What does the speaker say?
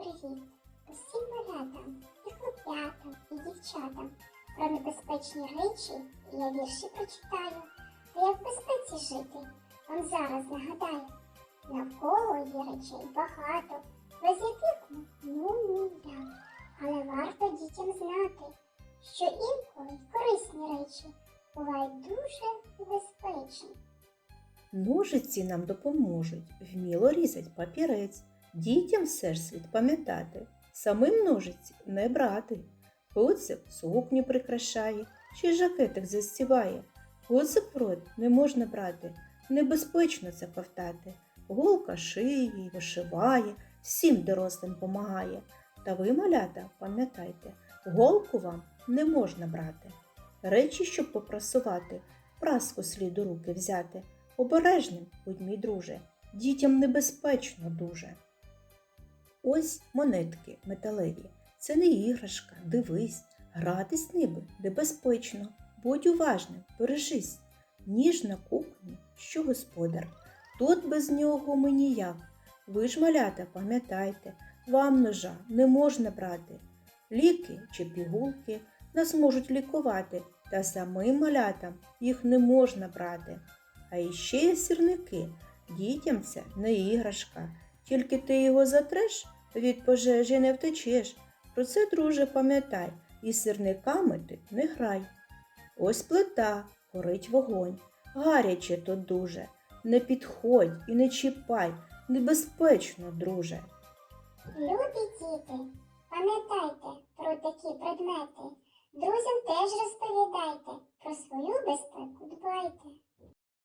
Привіт усім малятам, і хлоп'ятам, і дівчатам. Про небезпечні речі я вірші прочитаю. Та як в безпеці жити, вам зараз нагадаю. Навколо є речей багато, без яких ну ніяк. Але варто дітям знати, що інколи корисні речі бувають дуже небезпечні. Ножиці нам допоможуть вміло різать папірець. Дітям все ж слід пам'ятати, самим ножиці не брати. Гудзик сукню прикрашає, чи жакетик застіває. Гудзик в рот не можна брати, небезпечно це ковтати. Голка шиє й вишиває, всім дорослим помагає. Та ви, малята, пам'ятайте, голку вам не можна брати. Речі, щоб попрасувати, праску слід у руки взяти. Обережним, будь мій друже, дітям небезпечно дуже. Ось монетки металеві. Це не іграшка, дивись, гратись ниби небезпечно. Будь уважним, бережись. Ніж на кухні, що господар. Тут без нього ми ніяк. Ви ж, малята, пам'ятайте, вам ножа не можна брати. Ліки чи пігулки нас можуть лікувати, та самим малятам їх не можна брати. А іще є сірники. Дітям це не іграшка. Тільки ти його затреш, від пожежі не втечеш. Про це, друже, пам'ятай, і з сірниками ти не грай. Ось плита, горить вогонь. Гаряче тут дуже. Не підходь і не чіпай, небезпечно, друже. Любі діти, пам'ятайте про такі предмети. Друзям теж розповідайте, про свою безпеку дбайте.